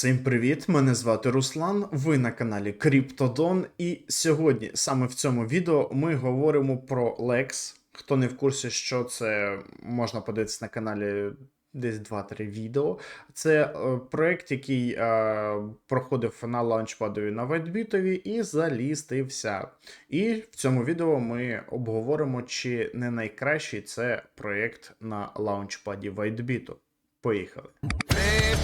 Всім привіт! Мене звати Руслан. Ви на каналі Криптодон. І сьогодні, саме в цьому відео, ми говоримо про Lex. Хто не в курсі, що це можна подивитися на каналі десь 2-3 відео. Це е, проект, який е, проходив на лаунчпадові на Вайтбітові і залістився. І в цьому відео ми обговоримо, чи не найкращий це проект на лаунчпаді Вайтбіту. Поїхали.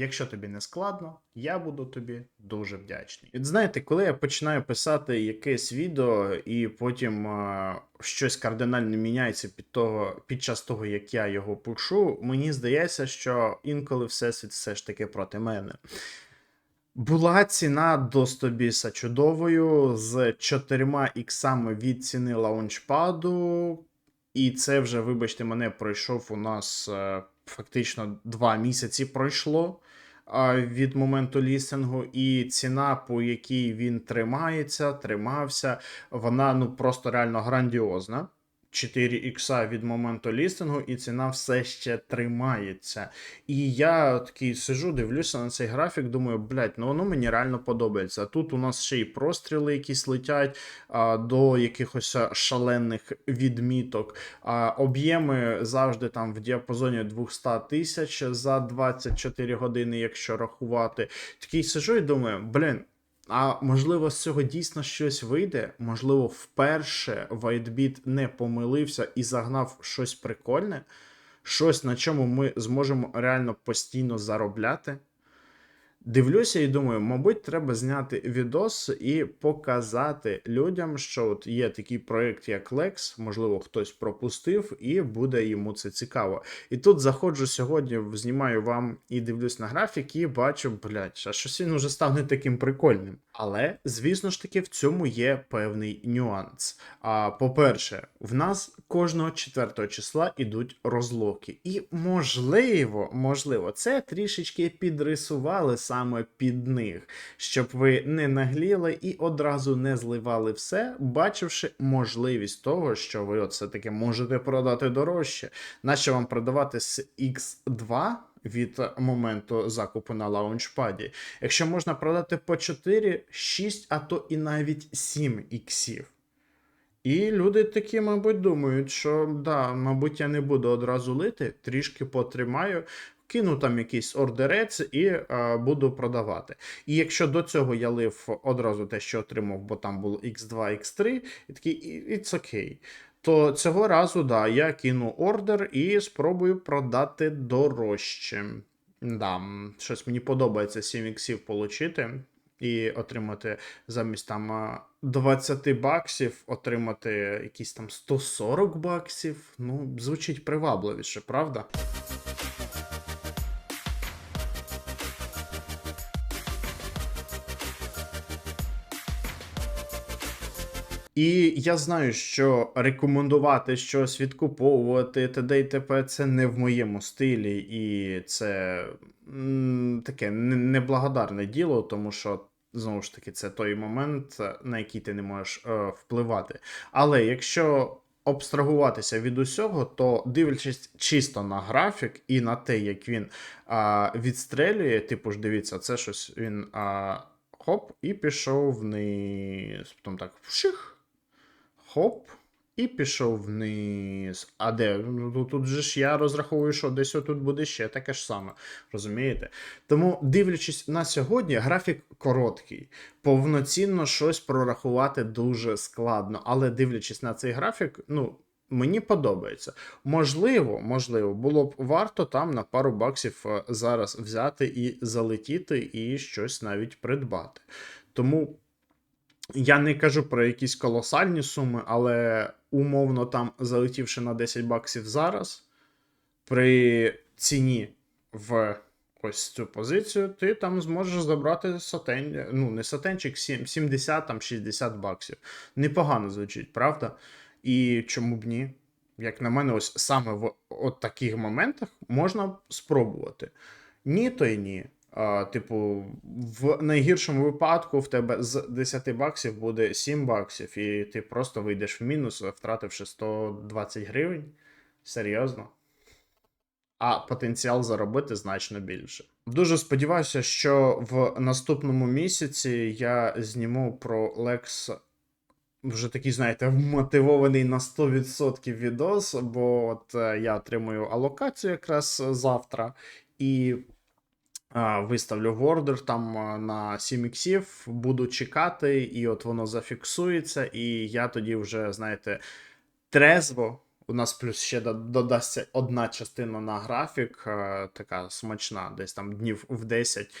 Якщо тобі не складно, я буду тобі дуже вдячний. І знаєте, коли я починаю писати якесь відео, і потім е, щось кардинально міняється під, того, під час того, як я його пишу, мені здається, що інколи всесвіт все ж таки проти мене. Була ціна до 100 біса чудовою з 4 іксами від ціни лаунчпаду. І це вже, вибачте, мене пройшов у нас е, фактично 2 місяці пройшло а, від моменту лісингу, і ціна, по якій він тримається, тримався, вона ну просто реально грандіозна. 4 ікса від моменту лістингу, і ціна все ще тримається. І я такий сижу, дивлюся на цей графік, думаю, блядь, ну воно мені реально подобається. Тут у нас ще й простріли якісь летять а, до якихось шалених відміток. А, об'єми завжди там в діапазоні 200 тисяч за 24 години, якщо рахувати. Такий сижу і думаю, блін. А можливо, з цього дійсно щось вийде. Можливо, вперше Вайтбіт не помилився і загнав щось прикольне, щось, на чому ми зможемо реально постійно заробляти. Дивлюся і думаю, мабуть, треба зняти відос і показати людям, що от є такий проект, як Lex, можливо, хтось пропустив, і буде йому це цікаво. І тут заходжу сьогодні, знімаю вам і дивлюсь на графік, і бачу, блядь, а щось він уже став не таким прикольним. Але, звісно ж таки, в цьому є певний нюанс. А по-перше, в нас кожного 4 числа ідуть розлоки. І можливо, можливо, це трішечки підрисували саме під них, щоб ви не нагліли і одразу не зливали все, бачивши можливість того, що ви от все-таки можете продати дорожче. Нащо вам продавати з X2? Від моменту закупу на лаунчпаді, якщо можна продати по 4, 6, а то і навіть 7 іксів. І люди такі, мабуть, думають, що да, мабуть, я не буду одразу лити, трішки потримаю, кину там якийсь ордерець і е, буду продавати. І якщо до цього я лив одразу те, що отримав, бо там було X2, X3, і такий it's okay. То цього разу, да, я кину ордер і спробую продати дорожче. Да, щось мені подобається 7 іксів отримати і отримати замість там 20 баксів, отримати якісь там 140 баксів. Ну, звучить привабливіше, правда? І я знаю, що рекомендувати щось відкуповувати т.д. і т.п. це не в моєму стилі, і це таке неблагодарне діло, тому що. Знову ж таки, це той момент, на який ти не можеш е, впливати. Але якщо абстрагуватися від усього, то дивлячись чисто на графік і на те, як він а, відстрелює, типу ж дивіться, це щось він а, хоп, і пішов вниз. Потім так вших, хоп, і пішов вниз. А де? Ну, Тут, же ж я розраховую, що десь отут буде ще таке ж саме. Розумієте? Тому, дивлячись на сьогодні, графік короткий. Повноцінно щось прорахувати дуже складно. Але дивлячись на цей графік, ну. Мені подобається. Можливо, можливо, було б варто там на пару баксів е, зараз взяти і залетіти, і щось навіть придбати. Тому я не кажу про якісь колосальні суми, але умовно там залетівши на 10 баксів зараз, при ціні в ось цю позицію, ти там зможеш забрати сатен, ну не сатенчик, сім- 70 там 60 баксів. Непогано звучить, правда? І чому б ні? Як на мене, ось саме в от таких моментах можна спробувати. Ні, то й ні. Типу, в найгіршому випадку в тебе з 10 баксів буде 7 баксів, і ти просто вийдеш в мінус, втративши 120 гривень. Серйозно. А потенціал заробити значно більше. Дуже сподіваюся, що в наступному місяці я зніму про Lex вже такий, знаєте, вмотивований на 100% відос, бо от е, я отримую алокацію якраз завтра і виставлю в ордер там на 7 іксів, буду чекати, і от воно зафіксується, і я тоді вже, знаєте, трезво. У нас плюс ще додасться одна частина на графік, е, така смачна, десь там днів в 10.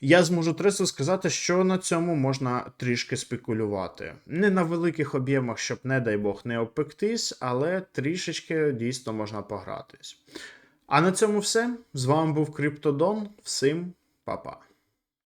Я зможу трезво сказати, що на цьому можна трішки спекулювати. Не на великих об'ємах, щоб, не дай Бог, не обпектись, але трішечки дійсно можна погратись. А на цьому все. З вами був Криптодон. Всім па-па.